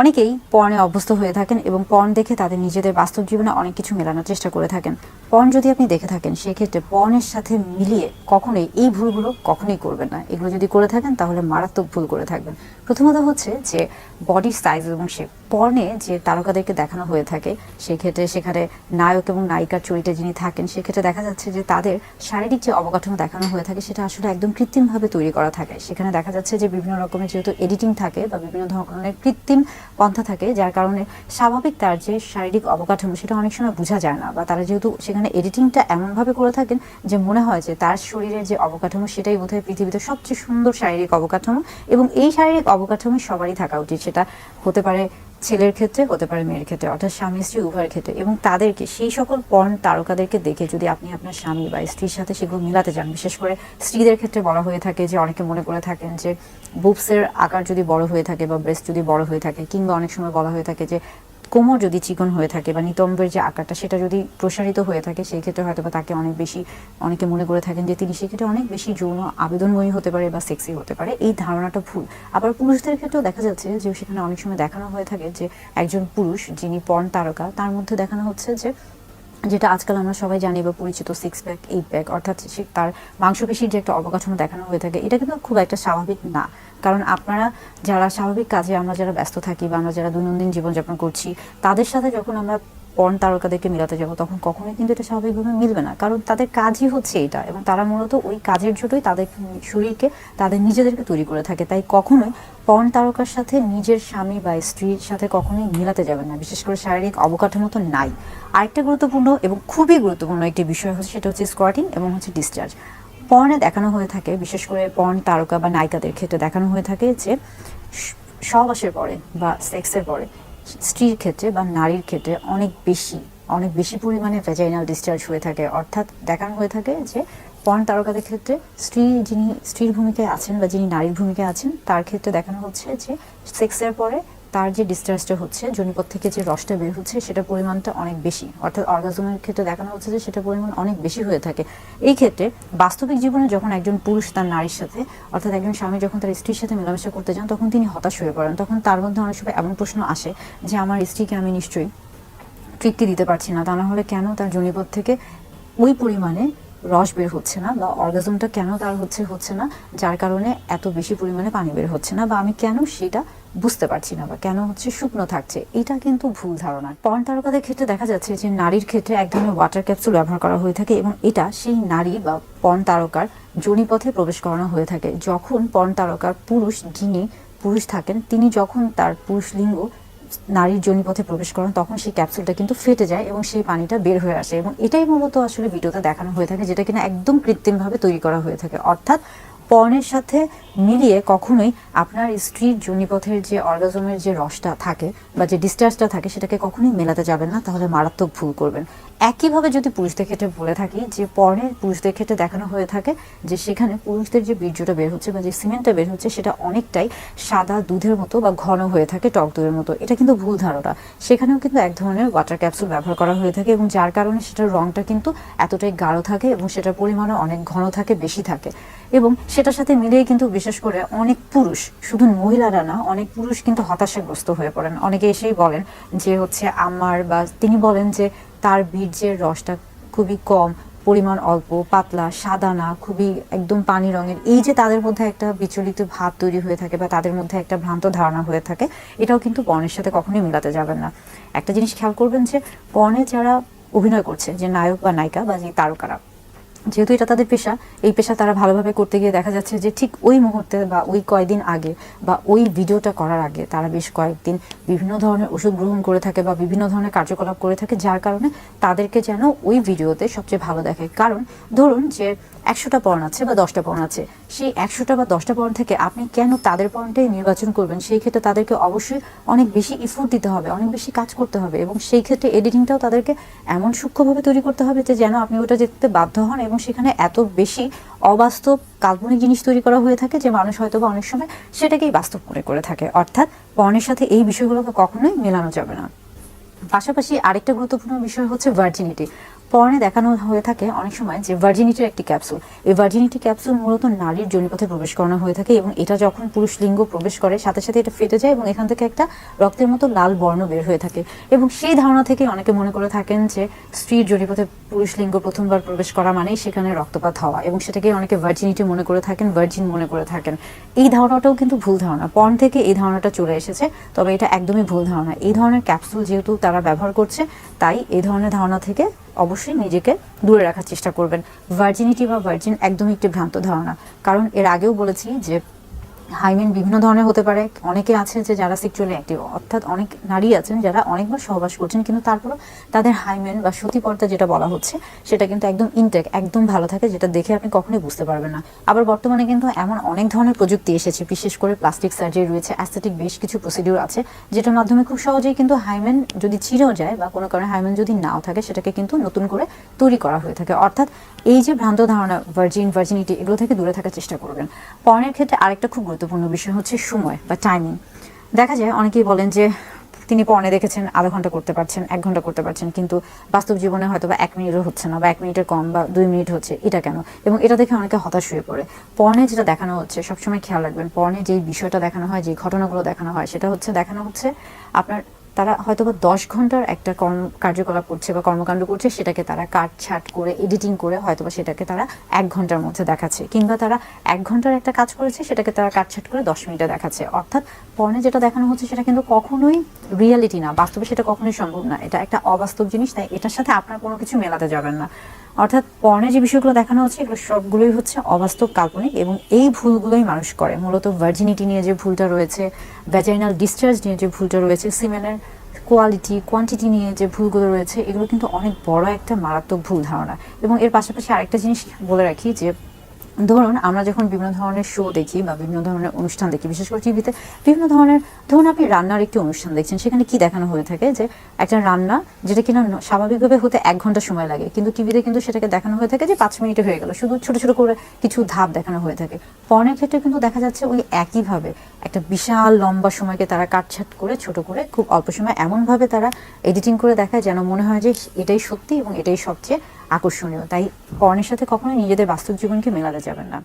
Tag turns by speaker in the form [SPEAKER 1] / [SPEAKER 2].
[SPEAKER 1] অনেকেই পর্নে অভ্যস্ত হয়ে থাকেন এবং পর্ন দেখে তাদের নিজেদের বাস্তব জীবনে অনেক কিছু মেলানোর চেষ্টা করে থাকেন। পর্ন যদি আপনি দেখে থাকেন, সেক্ষেত্রে পর্নের সাথে মিলিয়ে কখনোই এই ভুলগুলো কখনোই করবেন না। এগুলো যদি করে থাকেন, তাহলে মারাত্মক ভুল করে থাকবেন। প্রথমত হচ্ছে যে বডি সাইজ এবং শেপ পর্নে যে তারকাদেরকে দেখানো হয়ে থাকে, সেক্ষেত্রে সেখানে নায়ক এবং নায়িকার চরিত্রে যিনি থাকেন, সেক্ষেত্রে দেখা যাচ্ছে যে তাদের শারীরিক যে অবকাঠামো দেখানো হয়ে থাকে, সেটা আসলে একদম কৃত্রিমভাবে তৈরি করা থাকে। সেখানে দেখা যাচ্ছে যে বিভিন্ন রকমের যেহেতু এডিটিং থাকে বা বিভিন্ন ধরনের কৃত্রিম পন্থা থাকে, যার কারণে স্বাভাবিক তার যে শারীরিক অবকাঠামো সেটা অনেক সময় বোঝা যায় না, বা তারা যেহেতু সেখানে এডিটিংটা এমনভাবে করে থাকেন যে মনে হয় যে তার শরীরের যে অবকাঠামো সেটাই বোধহয় পৃথিবীতে সবচেয়ে সুন্দর শারীরিক অবকাঠামো এবং এই শারীরিক অবকাঠামো সবারই থাকা উচিত। সেটা হতে পারে ছেলের ক্ষেত্রে, হতে পারে মেয়ের ক্ষেত্রে, অর্থাৎ স্বামী, স্ত্রী, উভয়ের ক্ষেত্রে, এবং তাদেরকে, সেই সকল পর্ন তারকাদেরকে দেখে যদি আপনি আপনার স্বামী বা স্ত্রীর সাথে সেগুলো মিলাতে যান বিশেষ করে স্ত্রীদের ক্ষেত্রে বলা হয়ে থাকে যে, অনেকে মনে করে থাকেন যে বুপসের আকার যদি বড় হয়ে থাকে বা ব্রেস্ট যদি বড় হয়ে থাকে, কিংবা অনেক সময় বলা হয়ে থাকে যে কোমর যদি চিকন হয়ে থাকে বা নিতম্বের যে আকারটা, সেটা যদি প্রসারিত হয়ে থাকে, সেই ক্ষেত্রে হয়তো বা তাকে অনেক বেশি, অনেকে মনে করে থাকেন যে তিনি সেক্ষেত্রে অনেক বেশি যৌন আবেদনময়ী হতে পারে বা সেক্সি হতে পারে। এই ধারণাটা ভুল। আবার পুরুষদের ক্ষেত্রেও দেখা যাচ্ছে যে সেখানে অনেক সময় দেখানো হয়ে থাকে যে একজন পুরুষ যিনি পর্ন তারকা, তার মধ্যে দেখানো হচ্ছে যে যেটা আজকাল আমরা সবাই জানি বা পরিচিত সিক্স প্যাক এইট প্যাক অর্থাৎ তার মাংসপেশির যে একটা অবকাঠামো দেখানো হয়ে থাকে, এটা কিন্তু খুব একটা স্বাভাবিক না। কারণ আপনারা যারা স্বাভাবিক কাজে আমরা যারা ব্যস্ত থাকি বা আমরা যারা দৈনন্দিন জীবনযাপন করছি, তাদের সাথে যখন আমরা পর্ন তারকাদেরকে মিলাতে যাব, তখন কখনোই কিন্তু এটা স্বাভাবিকভাবে মিলবে না। কারণ তাদের কাজই হচ্ছে এটা এবং তারা মূলত ওই কাজের জন্যই তাদের শরীরকে, তাদের নিজেদেরকে তৈরি করে থাকে। তাই কখনোই পর্ন তারকার সাথে নিজের স্বামী বা স্ত্রীর সাথে কখনোই মিলাতে যাবেন না। বিশেষ করে শারীরিক অবকাঠামো তো নাই। আরেকটা গুরুত্বপূর্ণ এবং খুবই গুরুত্বপূর্ণ একটি বিষয় হচ্ছে, সেটা হচ্ছে স্কোয়াটিং এবং হচ্ছে ডিসচার্জ পর্নে দেখানো হয়ে থাকে, বিশেষ করে পর্ন তারকা বা নায়িকাদের ক্ষেত্রে দেখানো হয়ে থাকে যে সহবাসের পরে বা সেক্সের পরে স্ত্রীর ক্ষেত্রে বা নারীর ক্ষেত্রে অনেক বেশি অনেক বেশি পরিমাণে ভ্যাজাইনাল ডিসচার্জ হয়ে থাকে। অর্থাৎ দেখানো হয়ে থাকে যে পর্ন তারকাদের ক্ষেত্রে স্ত্রী যিনি, স্ত্রীর ভূমিকায় আছেন বা যিনি নারীর ভূমিকায় আছেন, তার ক্ষেত্রে দেখানো হচ্ছে যে সেক্সের পরে তার যে ডিসচার্জটা হচ্ছে, জনিপথ থেকে যে রসটা বের হচ্ছে সেটা পরিমাণটা অনেক বেশি। অর্থাৎ অর্গাজমের ক্ষেত্রে দেখানো হচ্ছে যে সেটা পরিমাণ অনেক বেশি হয়ে থাকে। এই ক্ষেত্রে বাস্তবিক জীবনে যখন একজন পুরুষ তার নারীর সাথে, অর্থাৎ একজন স্বামী যখন তার স্ত্রীর সাথে মেলামেশা করতে যান, তখন তিনি হতাশ হয়ে পড়েন। তখন তার মধ্যে অনেক সময় এমন প্রশ্ন আসে যে, আমার স্ত্রীকে আমি নিশ্চয়ই তৃপ্তি দিতে পারছি না। তা না হলে কেন তার জনিপথ থেকে ওই পরিমাণে রস বের হচ্ছে না বা অর্গাজমটা কেন তার হচ্ছে হচ্ছে না, যার কারণে এত বেশি পরিমাণে পানি বের হচ্ছে না বা আমি কেন সেটা বুঝতে পারছি না বা কেন হচ্ছে শুকনো থাকছে, এটা কিন্তু ভুল ধারণা। পর্ন তারকাদের ক্ষেত্রে দেখা যাচ্ছে যে নারীর ক্ষেত্রে এক ধরনের ওয়াটার ক্যাপসুল ব্যবহার করা হয়ে থাকে এবং এটা সেই নারী বা পর্ন তারকার যোনিপথে প্রবেশ করানো হয়ে থাকে। যখন পর্ন তারকার পুরুষ যিনি পুরুষ থাকেন, তিনি যখন তার পুরুষ লিঙ্গ নারীর যোনিপথে প্রবেশ করেন, তখন সেই ক্যাপসুলটা কিন্তু ফেটে যায় এবং সেই পানিটা বের হয়ে আসে এবং এটাই মূলত আসলে ভিডিওতে দেখানো হয়ে থাকে, যেটা কিনা একদম কৃত্রিমভাবে তৈরি করা হয়ে থাকে। অর্থাৎ পর্নের সাথে মিলিয়ে কখনোই আপনার স্ত্রীর যোনিপথের যে অর্গাজমের যে রসটা থাকে বা যে ডিসচার্জটা থাকে সেটাকে কখনোই মেলাতে যাবেন না, তাহলে মারাত্মক ভুল করবেন। একইভাবে যদি পুরুষদের ক্ষেত্রে বলে থাকি যে পর্নের পুরুষদের ক্ষেত্রে দেখানো হয়ে থাকে যে সেখানে পুরুষদের যে বীর্যটা বের হচ্ছে বা যে সিমেন্টটা বের হচ্ছে সেটা অনেকটাই সাদা দুধের মতো বা ঘন হয়ে থাকে, টক দুধের মতো। এটা কিন্তু ভুল ধারণা। সেখানেও কিন্তু এক ধরনের ওয়াটার ক্যাপসুল ব্যবহার করা হয়ে থাকে এবং যার কারণে সেটার রংটা কিন্তু এতটাই গাঢ় থাকে এবং সেটার পরিমাণও অনেক ঘন থাকে, বেশি থাকে। এবং সেটার সাথে মিলিয়ে কিন্তু বিশেষ করে অনেক পুরুষ, শুধু মহিলারা না, অনেক পুরুষ কিন্তু হতাশাগ্রস্ত হয়ে পড়েন। অনেকে এসেই বলেন যে হচ্ছে আমার বা তিনি বলেন যে তার বীর্যের রসটা খুবই কম, পরিমাণ অল্প, পাতলা, সাদা না, খুবই একদম পানি রঙের। এই যে তাদের মধ্যে একটা বিচলিত ভাব তৈরি হয়ে থাকে বা তাদের মধ্যে একটা ভ্রান্ত ধারণা হয়ে থাকে, এটাও কিন্তু পর্নের সাথে কখনোই মেলাতে যাবেন না। একটা জিনিস খেয়াল করবেন যে পর্নে যারা অভিনয় করছে, যে নায়ক বা নায়িকা বা যে তারকারা যেহেতু এটা তাদের পেশা, এই পেশা তারা ভালোভাবে করতে গিয়ে দেখা যাচ্ছে যে ঠিক ওই মুহূর্তে বা ওই কয়দিন আগে বা ওই ভিডিওটা করার আগে তারা বেশ কয়েকদিন বিভিন্ন ধরনের ওষুধ গ্রহণ করে থাকে বা বিভিন্ন ধরনের কার্যকলাপ করে থাকে, যার কারণে তাদেরকে যেন ওই ভিডিওতে সবচেয়ে ভালো দেখে কারণ ধরুন যে একশোটা পর্ন আছে বা দশটা পর্ন আছে, সেই একশোটা বা দশটা পর্ন থেকে আপনি কেন তাদের পর্নটাই নির্বাচন করবেন? সেই ক্ষেত্রে তাদেরকে অবশ্যই অনেক বেশি ইফোর্ট দিতে হবে, অনেক বেশি কাজ করতে হবে এবং সেই ক্ষেত্রে এডিটিংটাও তাদেরকে এমন সূক্ষ্মভাবে তৈরি করতে হবে যে যেন আপনি ওটা দেখতে বাধ্য হন এবং সেখানে এত বেশি অবাস্তব কাল্পনিক জিনিস তৈরি করা হয়ে থাকে যে মানুষ হয়তো বা অনেক সময় সেটাকেই বাস্তব মনে করে থাকে। অর্থাৎ পর্নের সাথে এই বিষয়গুলোকে কখনোই মেলানো যাবে না। পাশাপাশি আরেকটা গুরুত্বপূর্ণ বিষয় হচ্ছে ভার্জিনিটি পর্নে দেখানো হয়ে থাকে অনেক সময় যে ভার্জিনিটির একটি ক্যাপসুল এই ভার্জিনিটি ক্যাপসুল মূলত নারীর জনিপথে প্রবেশ করানো হয়ে থাকে এবং এটা যখন পুরুষ লিঙ্গ প্রবেশ করে, সাথে সাথে এটা ফেটে যায় এবং এখান থেকে একটা রক্তের মতো লাল বর্ণ বের হয়ে থাকে। এবং সেই ধারণা থেকে অনেকে মনে করে থাকেন যে স্ত্রীর জনিপথে পুরুষ লিঙ্গ প্রথমবার প্রবেশ করা মানেই সেখানে রক্তপাত হওয়া এবং সেটাকে অনেকে ভার্জিনিটি মনে করে থাকেন ভার্জিন মনে করে থাকেন। এই ধারণাটাও কিন্তু ভুল ধারণা। পর্ন থেকে এই ধারণাটা চলে এসেছে, তবে এটা একদমই ভুল ধারণা। এই ধরনের ক্যাপসুল যেহেতু তারা ব্যবহার করছে, তাই এই ধরনের ধারণা থেকে অবশ্যই নিজেকে দূরে রাখার চেষ্টা করবেন। ভার্জিনিটি বা ভার্জিন একদমই একটি ভ্রান্ত ধারণা। কারণ এর আগেও বলেছি যে হাইমেন বিভিন্ন ধরনের হতে পারে। অনেকে আছে যে যারা সেক্সুয়ালি অ্যাক্টিভ অর্থাৎ অনেক নারী আছেন যারা অনেকবার সহবাস করছেন, কিন্তু তারপরও তাদের হাইমেন বা সতীপর্দা যেটা বলা হচ্ছে, সেটা কিন্তু একদম ইনটেক একদম ভালো থাকে, যেটা দেখে আপনি কখনোই বুঝতে পারবেন না। আবার বর্তমানে কিন্তু এমন অনেক ধরনের প্রযুক্তি এসেছে, বিশেষ করে প্লাস্টিক সার্জারি রয়েছে অ্যাস্থেটিক বেশ কিছু প্রসিডিউর আছে, যেটার মাধ্যমে খুব সহজেই কিন্তু হাইমেন যদি ছিঁড়েও যায় বা কোনো কারণে হাইমেন যদি নাও থাকে, সেটাকে কিন্তু নতুন করে তৈরি করা হয়ে থাকে। অর্থাৎ এই যে ভ্রান্ত ধারণা ভার্জিন ভার্জিনিটি এগুলো থেকে দূরে থাকার চেষ্টা করবেন। পর্নের ক্ষেত্রে আরেকটা খুব গুরুত্বপূর্ণ বিষয় হচ্ছে সময় বা টাইমিং দেখা যায় অনেকেই বলেন যে তিনি পর্নে দেখেছেন, আধা ঘণ্টা করতে পারছেন, এক ঘণ্টা করতে পারছেন, কিন্তু বাস্তব জীবনে হয়তো বা এক মিনিটও হচ্ছে না বা এক মিনিটের কম বা দুই মিনিট হচ্ছে, এটা কেন? এবং এটা দেখে অনেকে হতাশ হয়ে পড়ে। পর্নে যেটা দেখানো হচ্ছে, সবসময় খেয়াল রাখবেন পর্নে যেই বিষয়টা দেখানো হয় যে ঘটনাগুলো দেখানো হয়, সেটা হচ্ছে, দেখানো হচ্ছে আপনার তারা হয়তো বা দশ ঘণ্টার একটা কর্ম, কার্যকলাপ করছে বা কর্মকাণ্ড করছে, সেটাকে তারা কাট ছাট করে এডিটিং করে হয়তো বা সেটাকে তারা এক ঘণ্টার মধ্যে দেখাচ্ছে। কিংবা তারা এক ঘণ্টার একটা কাজ করেছে, সেটাকে তারা কাট ছাট করে দশ মিনিটে দেখাচ্ছে। অর্থাৎ পর্নে যেটা দেখানো হচ্ছে, সেটা কিন্তু কখনোই রিয়ালিটি না, বাস্তবে সেটা কখনোই সম্ভব না। এটা একটা অবাস্তব জিনিস, তাই এটার সাথে আপনার কোনো কিছু মেলাতে যাবেন না। অর্থাৎ পর্নে যে বিষয়গুলো দেখানো হচ্ছে, এগুলো সবগুলোই হচ্ছে অবাস্তব কাল্পনিক এবং এই ভুলগুলোই মানুষ করে। মূলত ভার্জিনিটি নিয়ে যে ভুলটা রয়েছে ভ্যাজাইনাল ডিসচার্জ নিয়ে যে ভুলটা রয়েছে সিমেনের কোয়ালিটি কোয়ান্টিটি নিয়ে যে ভুলগুলো রয়েছে, এগুলো কিন্তু অনেক বড় একটা মারাত্মক ভুল ধারণা। এবং এর পাশাপাশি আরেকটা জিনিস বলে রাখি যে ধরুন, আমরা যখন বিভিন্ন ধরনের শো দেখি বা বিভিন্ন ধরনের অনুষ্ঠান দেখি, বিশেষ করে টিভিতে বিভিন্ন ধরনের, ধরুন আপনি রান্নার একটি অনুষ্ঠান দেখছেন, সেখানে কি দেখানো হয়ে থাকে? যে একটা রান্না যেটা কিনা স্বাভাবিকভাবে হতে এক ঘণ্টা সময় লাগে, কিন্তু টিভিতে কিন্তু সেটাকে দেখানো হয়ে থাকে যে পাঁচ মিনিটে হয়ে গেল। শুধু ছোট ছোট করে কিছু ধাপ দেখানো হয়ে থাকে। পর্নের ক্ষেত্রে কিন্তু দেখা যাচ্ছে ওই একইভাবে একটা বিশাল লম্বা সময়কে তারা কাটছাট করে, ছোট করে, খুব অল্প সময় এমনভাবে তারা এডিটিং করে দেখায় যেন মনে হয় যে এটাই সত্যি এবং এটাই সবচেয়ে আকর্ষণীয়। তাই কর্ণের সাথে কখনোই নিজেদের বাস্তব জীবনকে মেলাতে যাবেন না।